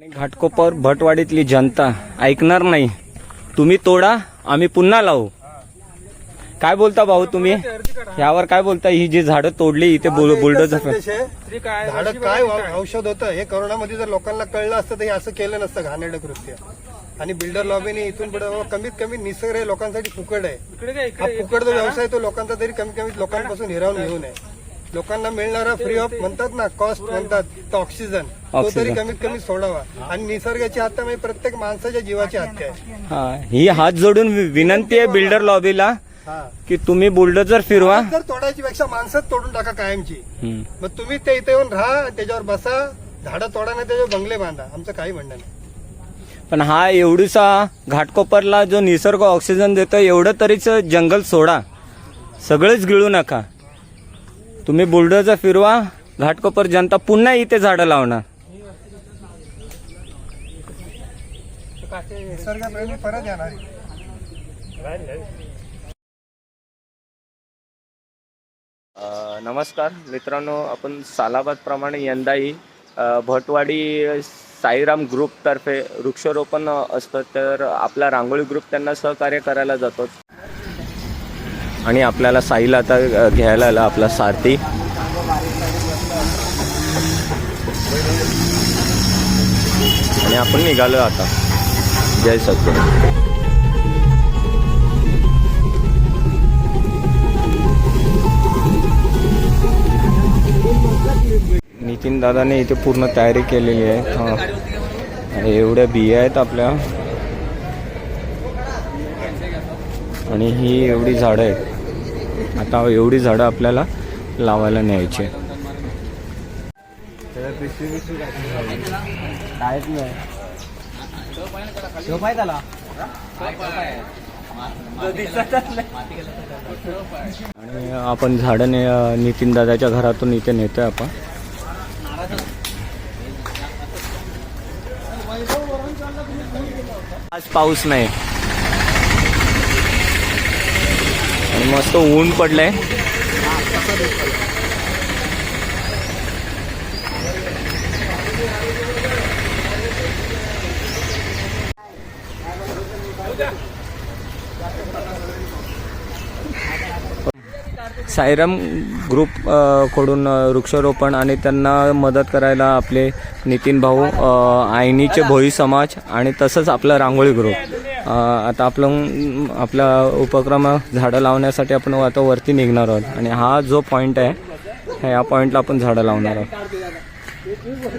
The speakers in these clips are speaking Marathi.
आणि घाटकोपर भटवाडीतली जनता ऐकणार नाही. तुम्ही तोडा आम्ही पुन्हा लावू. काय बोलता भाऊ तुम्ही? यावर काय बोलता? ही जी झाडं तोडली इथे बुल- बुलडोझर संदेश आहे, झाडं काय औषध होतं? हे करोनामध्ये जर लोकांना कळलं असतं तर हे असं केलं नसतं घाणेरडं कृत्य आणि बिल्डर लॉबीने इथून पुढे कमीत कमी निसर्ग हे लोकांसाठी फुकट आहे. हा फुकट जो व्यवसाय तो लोकांचा तरी कमीत कमी लोकांपासून हिरावून घेऊ नये लोकांना मिळणारा फ्री ऑफ म्हणतात ना कॉस्ट म्हणतात तो ऑक्सिजन तो तरी ऑक्सिजन. कमीत कमी सोडावा. आणि निसर्गाची हत्या म्हणजे प्रत्येक माणसाच्या जीवाची हत्या आहे. हा ही हात जोडून वि- विनंती आहे बिल्डर लॉबीला हा. की तुम्ही बुलडोझर फिरवा. जर तोडायची पेक्षा माणसंच तोडून टाका कायमची. हम्म. मग तुम्ही ते इथे येऊन राहा त्याच्यावर बसा. झाडं तोडा नाही त्याच्यावर बंगले बांधा. आमचं काही म्हणणं नाही. पण हा एवढूसा घाटकोपरला जो निसर्ग ऑक्सिजन देतो एवढं तरीच जंगल सोडा. सगळंच गिळू नका. तुम्ही बुलडोझर फिरवा घाटकोपर जनता पुन्हा इथे झाडं लावणार. परत येणार. नमस्कार मित्रांनो आपण सालाबाद प्रमाणे यंदाही भटवाडी साईराम ग्रुपतर्फे वृक्षारोपण असतं तर आपला रांगोळी ग्रुप त्यांना सहकार्य करायला जातो. आणि आपल्याला साईल आता घ्यायला आला आपला सारथी. आणि आपण निघालो आता. जय सद्गुरू नितीन दादाने इथे पूर्ण तयारी केलेली आहे. हा. आणि एवढ्या बिया आहेत आपल्या. आणि ही एवढी झाडं आहेत. आता एवढी झाडं आपल्याला लावायला न्यायची आणि आपण झाडं ने नितीन दादाच्या घरातून इथे नेतोय आपण. आज पाऊस नाही आणि मस्त ऊन पडलंय. सायरम ग्रुपकडून वृक्षारोपण आणि त्यांना मदत करायला आपले नितीन भाऊ आयनीचे भोई समाज आणि तसंच आपला रांगोळी ग्रुप. आता आपलं आपला उपक्रम झाडं लावण्यासाठी आपण आता वरती निघणार आहोत. आणि हा जो पॉईंट आहे ह्या पॉईंटला आपण झाडं लावणार आहोत.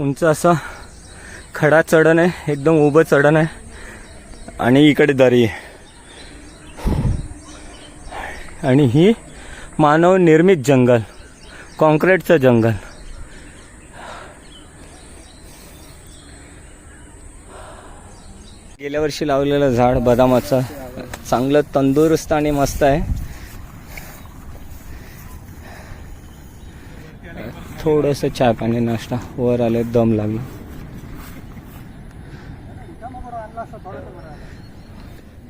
उंच असं खडा चढण आहे एकदम उभं चढण आहे आणि इकडे दरी आहे. आणि ही मानव निर्मित जंगल कॉन्क्रीटचं जंगल. गेल्या वर्षी लावलेलं झाड बदामाचं चांगलं तंदुरुस्त आणि मस्त आहे. थोडंसं चहा पाणी नाश्ता. वर आले दम लागला.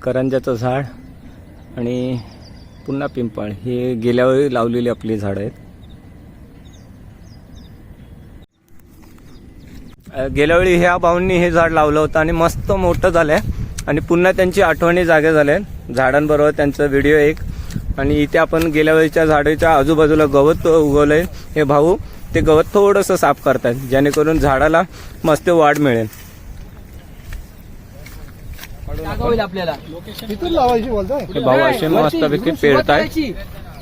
करंजाचं झाड आणि पुन्हा पिंपळ. हे गेल्या वेळी लावलेली आपली झाडं आहेत. गेल्या वेळी ह्या भाऊंनी हे झाड लावलं होतं आणि मस्त मोठं झालंय. आणि पुन्हा त्यांची आठवणी जागे झाल्या झाडांबरोबर त्यांचा व्हिडिओ एक. आणि इथे आपण गेल्या वेळीच्या झाडाच्या आजूबाजूला गवत उगवलंय. हे भाऊ ते गवत थोडंसं साफ करतात जेणेकरून झाडाला मस्त वाढ मिळेल. जागा होईल आपल्याला हे भाऊ असे मस्तपैकी पेरतायत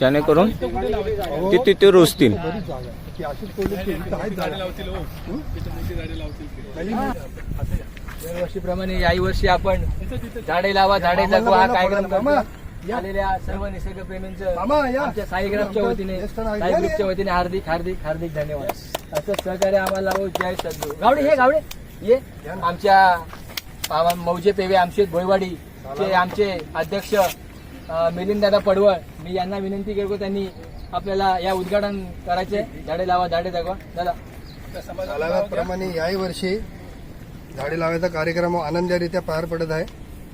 जेणेकरून ते तिथे रुजतील. झाडं. दरवर्षीप्रमाणे याही वर्षी आपण झाडे लावा झाडे जगवा हा कार्यक्रम आलेल्या सर्व निसर्गप्रेमींचं आमच्या साईग्रामच्या वतीने साई ग्रुपच्या वतीने हार्दिक हार्दिक हार्दिक धन्यवाद. असं सहकार्य आम्हाला लावू. जय सद्गुरू. गावडे हे गावडे. ये. आमच्या मौजे पेवे आमचे भोयवाडी चे आमचे अध्यक्ष मिलिंददादा पडवळ. मी यांना विनंती करतो त्यांनी आपल्याला या उद्घाटन करायचे. झाडे लावा झाडे जगवा. दादा प्रमाणे याही वर्षी झाडे लावायचा कार्यक्रम आनंदरित्या पार पडत आहे.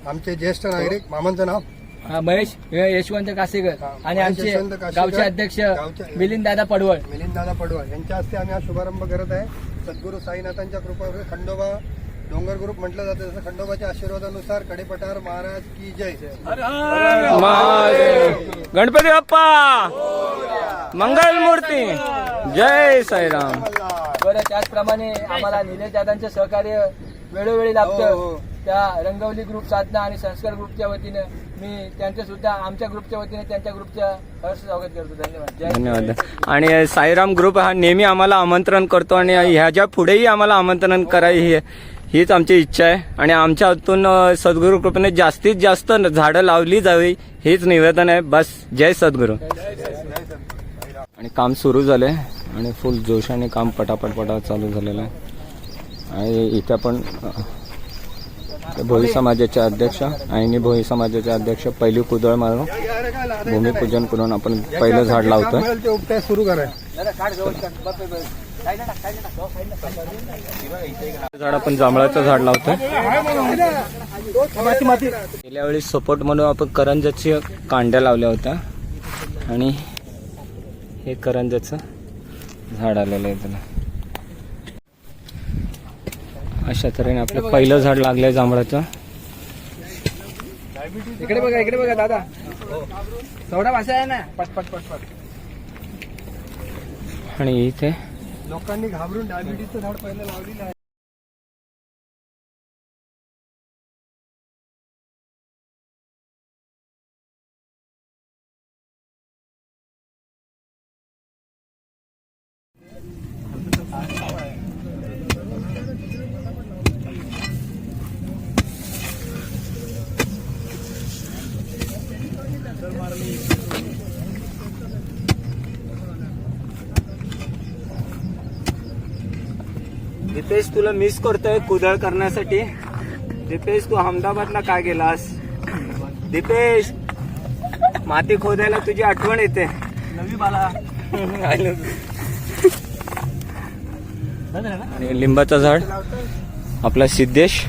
आमचे ज्येष्ठ नागरिक मामांचं नाव. हा, महेश हे यशवंत कासेकर आणि महेश आमचे यशवंत कासेकर, गावचे अध्यक्ष गावचे- मिलिंददादा पडवळ. मिलिंददादा पडवळ. यांच्या हस्ते आम्ही हा शुभारंभ करत आहे. सद्गुरू साईनाथांच्या कृपावर खंडोबा डोंगर ग्रुप म्हटलं जातं. जसं खंडोबाच्या आशीर्वादानुसार कडेपठार महाराज की जय. महादेव. गणपती बाप्पा. मंगल मूर्ती जय साईराम. बरं त्याचप्रमाणे आम्हाला निलेश दादांचं सहकार्य वेळोवेळी हो, लाभतं. हो. त्या रंगवली ग्रुप साधना आणि संस्कार ग्रुपच्या वतीनं मी त्यांचं सुद्धा आमच्या ग्रुपच्या वतीने त्यांच्या ग्रुपचं हर्ष स्वागत करतो. धन्यवाद. धन्यवाद. आणि साईराम ग्रुप हा नेहमी आम्हाला आमंत्रण करतो आणि ह्याच्या पुढेही आम्हाला आमंत्रण कराय ही हीच आमची इच्छा आहे. आणि आमच्या हातून सद्गुरू कृपेने जास्तीत जास्त झाडं लावली जावी हेच निवेदन आहे. बस जय सद्गुरू. आणि काम सुरू झालंय आणि फुल जोशाने काम पटापट पटा चालू झालेलं आहे. आणि इथे पण भोई समाजाचे अध्यक्ष आणि भोई समाजाचे अध्यक्ष पहिली कुदळ मारून भूमिपूजन करून आपण पहिलं झाड लावतोय. सुरू झाड आपण जांभळाचं झाड लावतोय. गेल्या वेळी सपोर्ट म्हणून आपण करंजाची कांड्या लावल्या होत्या. आणि हे करंजाचं झाड आलेलं आहे त्याला अशा तऱ्हेने आपलं पहिलं झाड लागलंय जांभळाचं. इकडे बघा इकडे बघा दादा. थोडा भाषा आहे ना? पट पट पट पट. आणि इथे लोकांनी घाबरून डायबिटीजचं झाड पहिलं लावलेलं आहे. दीपेश तुला मिस करतोय कुदळ करण्यासाठी. दीपेश तू अहमदाबादला काय गेलास? दीपेश माती खोदायला तुझी आठवण येते. नवी बाला. आणि लिंबाचं झाड आपला सिद्धेश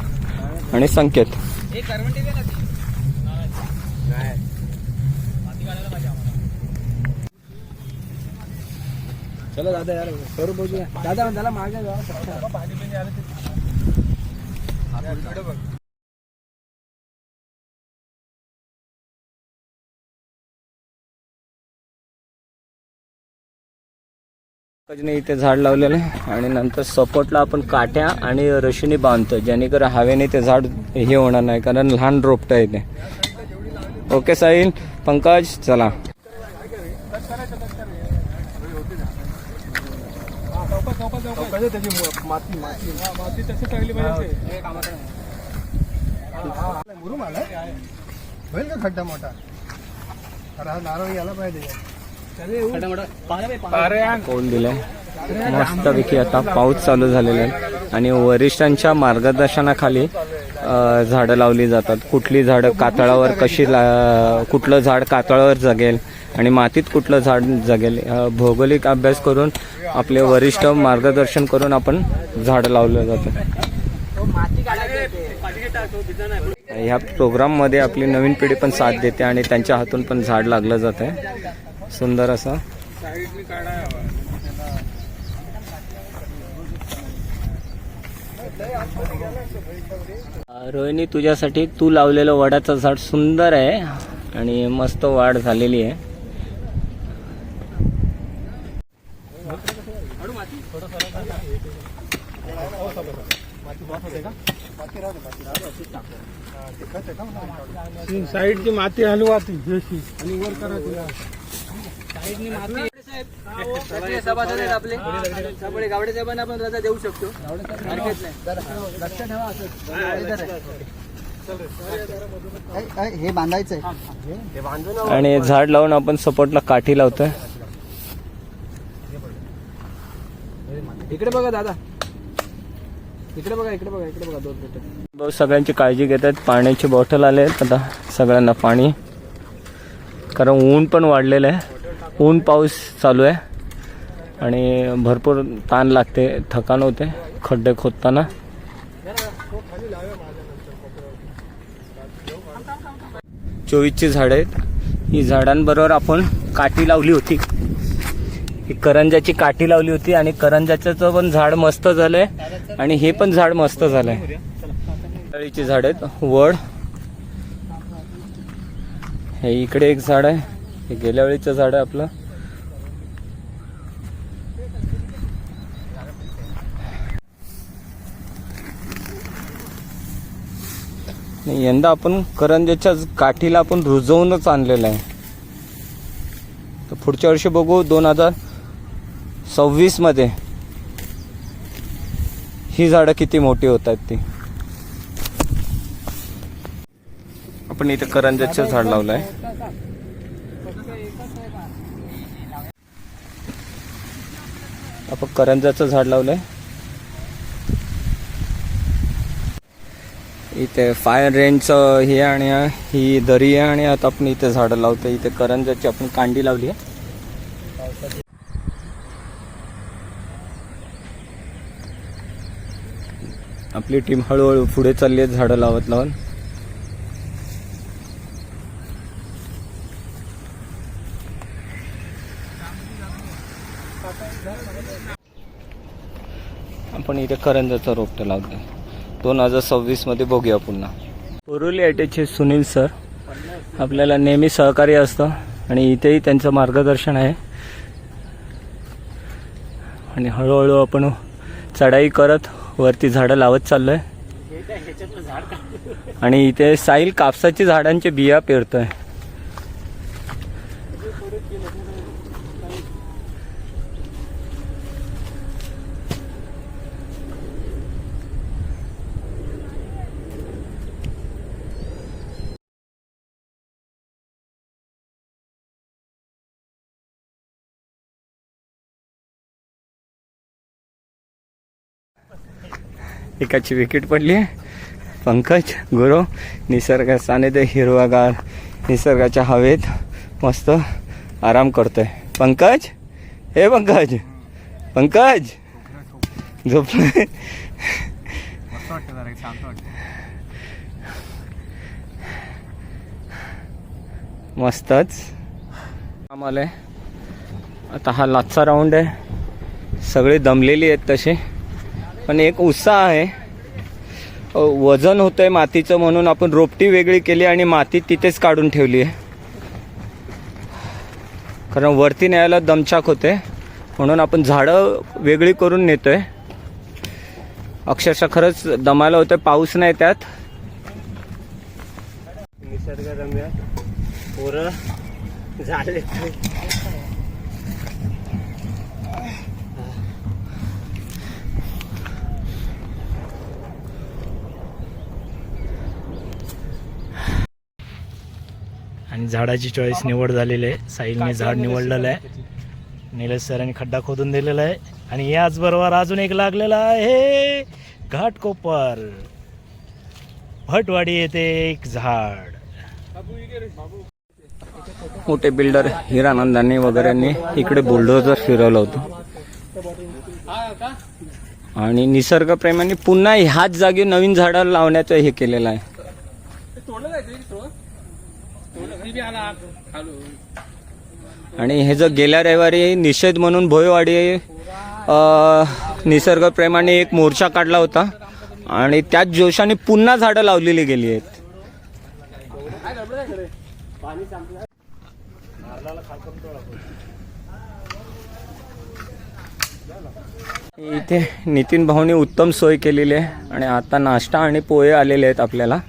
आणि संकेत. चलो दादा यार करू बघूया दादा त्याला मागे इथे झाड लावलेलं आहे आणि नंतर सपोर्टला आपण काट्या आणि रशीने बांधतो जेणेकरून हवेने ते झाड हे होणार नाही कारण लहान रोपटा आहे ते. ओके साहिल. पंकज चला. कसं त्याची मु- माती माती माती तशी टाकली पाहिजे मुरुम आला होईल का खड्डा मोठा अरे हा नारळ यायला पाहिजे कोण दिलंय मस्तपैकी आता पाऊस चालू झालेला आहे आणि वरिष्ठांच्या मार्गदर्शनाखाली अ, झाडं लावली जातात. कुठली झाडं कातळावर कशी ला कुठलं झाड कातळावर जगेल? आणि मातीत कुठलं झाड जगेल भौगोलिक अभ्यास करून आपले वरिष्ठ मार्गदर्शन करून आपण झाड लावलं जातं. ह्या प्रोग्राममध्ये आपली नवीन पिढी पण साथ देते आणि त्यांच्या हातून पण झाड लागलं जात आहे सुंदर असं. रोहिणी तुझ्यासाठी तू लावलेलं वडाचं झाड सुंदर आहे आणि मस्त वाढ झालेली आहे. साईडची माती हलवाती. आणि वर करायची सगळे सभासद आहेत आपले त्यामुळे गावडे साहेबांना आपण रजा देऊ शकतो हे बांधायचंय आणि झाड लावून आपण सपोर्टला काठी लावतोय. इकडे बघा दादा. इकडे बघा इकडे बघा इकडे बघा दोन मिनिटं. भाऊ सगळ्यांची काळजी घेत आहेत पाण्याची बॉटल आले आहेत. आता सगळ्यांना पाणी. कारण ऊन पण वाढलेलं आहे. ऊन पाऊस चालू आहे. आणि भरपूर ताण लागते. थकान होते. खड्डे खोदताना. चोवीसची झाडं आहेत. ही झाडांबरोबर आपण काठी लावली होती. ही करंजाची काठी लावली होती आणि करंजाचं पण झाड मस्त झालंय आणि हे पण झाड मस्त झालंय. केळीची झाड आहेत वड. हे इकडे एक झाड आहे हे गेल्या वेळीचं झाड आहे आपलं. नाही, यंदा आपण करंजाच्या काठीला आपण रुजवूनच आणलेलं आहे. तर पुढच्या वर्षी बघू दोन हजार सव्वीसमध्ये. ही झाडं किती मोठी होत आहेत ती? आपण इथे करंजाचं झाड लावलंय. आपण करंजाचं झाड लावलंय. इथे फायर रेंजचं हे आणि ही दरी आहे आणि आता आपण इथे झाडं लावतो इथे करंजाची आपण कांडी लावली आहे. आपली टीम हळूहळू पुढे चालली आहे झाडं लावत लावून आपण इथे करंजाचा रोपटं लावतो दोन हजार सव्वीसमध्ये बघूया पुन्हा. पुरुली आयटीचे सुनील सर. आपल्याला नेहमी सहकार्य असतं आणि इथेही त्यांचं मार्गदर्शन आहे. आणि हळूहळू आपण चढाई करत वरती झाडं लावत चाललोय. आणि इथे साईल कापसाची झाडांचे बिया पेरतोय. एकाची विकेट पडली आहे. पंकज गुरु निसर्ग सानिध्य हिरवागार निसर्गाच्या हवेत मस्त आराम करतोय. पंकज? हे पंकज. पंकज? झोपलोय मस्तच. आम्हाला. आता हा लाचचा राऊंड आहे. सगळे दमलेली आहेत तसे पण एक उत्साह आहे. वजन वजन होतंय मातीचं म्हणून आपण रोपटी वेगळी केली आणि माती तिथेच काढून ठेवली आहे. कारण वरती न्यायला दमछाक होते. म्हणून आपण झाडं वेगळी करून नेतोय. अक्षरशः खरंच दमायला होतं पाऊस नाही त्यात. निसर्गरम्य. पोरं झाले आणि झाडाची चॉईस निवड झालेली आहे. साहिलने झाड निवडलेलं आहे. निलेश सरांनी खड्डा खोदून दिलेला आहे. आणि याचबरोबर अजून एक लागलेला आहे. घाटकोपर भटवाडी येथे एक झाड. मोठे बिल्डर हिरानंदांनी वगैरेंनी इकडे बुलडोजर फिरवलं होतं. आणि निसर्गप्रेमांनी पुन्हा ह्याच जागी नवीन झाडं लावण्याचं हे केलेलं आहे. आणि हे जर गेल्या रविवारी निषेध म्हणून भोयवाडी निसर्गप्रेमाने एक मोर्चा काढला होता. आणि त्याच जोशाने पुन्हा झाडं लावलेली गेली आहेत. इथे नितीन भाऊने उत्तम सोय केलेली आहे. आणि आता नाश्ता आणि पोहे आलेले आहेत आपल्याला.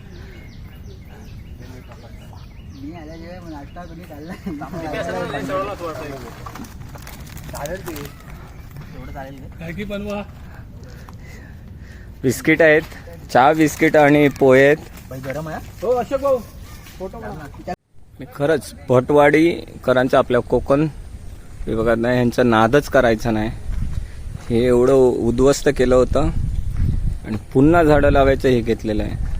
बिस्किट आहेत चहा बिस्किट आणि पोहे आहेत. खरंच भटवाडीकरांचं आपल्या कोकण विभागात नाही ह्यांचा नादच करायचा नाही. हे एवढं उद्ध्वस्त केलं होतं आणि पुन्हा झाडं लावायचं हे घेतलेलं आहे.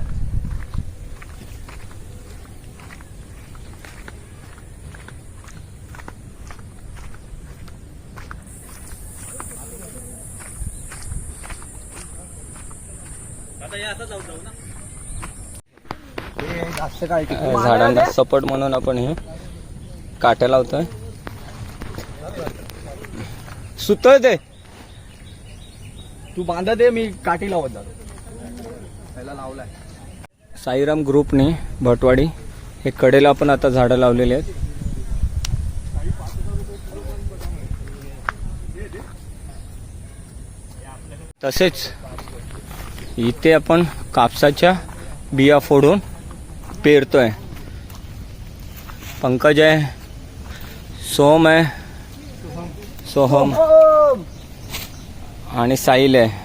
झाडांना सपोर्ट म्हणून आपण हे काट्या लावतोय. सुतळ ते तू बांधा दे मी काठी लावत जातो. पहिला लावलाय. साईराम ग्रुपने भटवाडी हे कडेला पण आता झाडं लावलेली आहेत. तसेच इथे आपण कापसाच्या बिया फोडून पेरतोय पंकज आहे सोम आहे सोहम। आणि साहिल आहे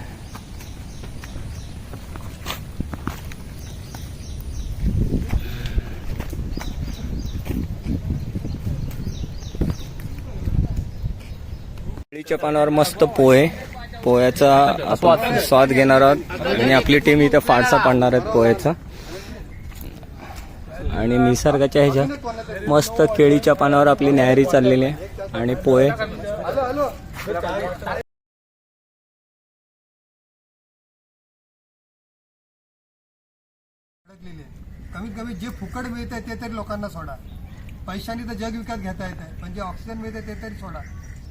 केळीच्या पानावर मस्त पोहे. पोह्याचा आपण स्वाद घेणार आहोत. आणि आपली टीम इथे फारसा पाडणार आहेत पोह्याचा. आणि निसर्गाच्या ह्याच्यात मस्त केळीच्या पानावर आपली न्याहारी चाललेली आहे. आणि पोहे. कमीत कमी जे फुकट मिळत आहे ते तरी लोकांना सोडा. पैशाने तर जग विकत घेता येत आहे पण जे ऑक्सिजन मिळते ते तरी सोडा.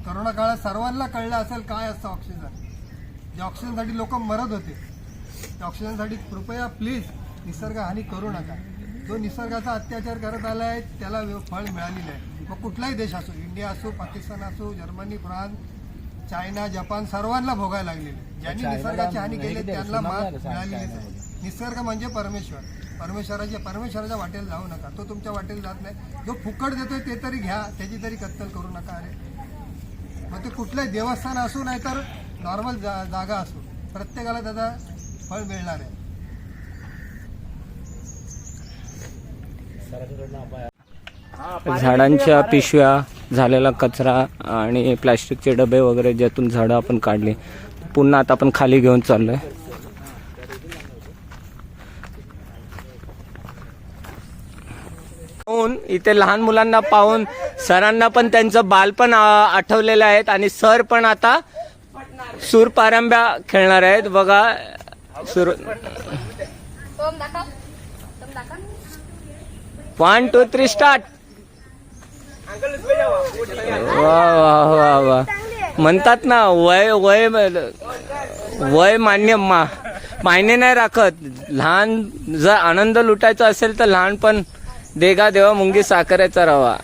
करोना काळात सर्वांना कळलं असेल काय असतं ऑक्सिजन जे ऑक्सिजनसाठी लोक मरत होते त्या ऑक्सिजनसाठी कृपया प्लीज निसर्ग हानी करू नका. जो निसर्गाचा अत्याचार करत आला आहे त्याला फळ मिळालेलं आहे. मग कुठलाही देश असो इंडिया असो पाकिस्तान असो जर्मनी फ्रान्स चायना जपान सर्वांना भोगायला लागलेले. ज्यांनी निसर्गाची हानी केली त्यांना मात मिळालेलीच आहे. निसर्ग म्हणजे परमेश्वर. परमेश्वराच्या परमेश्वराच्या वाटेला जाऊ नका. तो तुमच्या वाटेला जात नाही. जो फुकट देतोय ते तरी घ्या. त्याची तरी कत्तल करू नका अरे. मग ते कुठलंही देवस्थान असो नाही तर नॉर्मल जा जागा असो. प्रत्येकाला त्याचा फळ मिळणार आहे. झाडांच्या पिशव्या झालेला कचरा आणि प्लॅस्टिकचे डबे वगैरे ज्यातून झाडं आपण काढली. पुन्हा आता आपण खाली घेऊन चाललोय. पाहून इथे लहान मुलांना पाहून सरांना पण त्यांचं बालपण आठवलेलं आहेत आणि सर पण आता सूर पारंब्या खेळणार आहेत. बघा सुर वन टू थ्री स्टार्ट वा वा वा वा. म्हणतात ना वय वय वय मान्य मा मायने नाही राखत. लहान जर आनंद लुटायचा असेल तर लहानपण देगा देवा मुंगी साखरेचा रवा.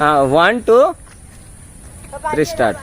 हा वन टू थ्री स्टार्ट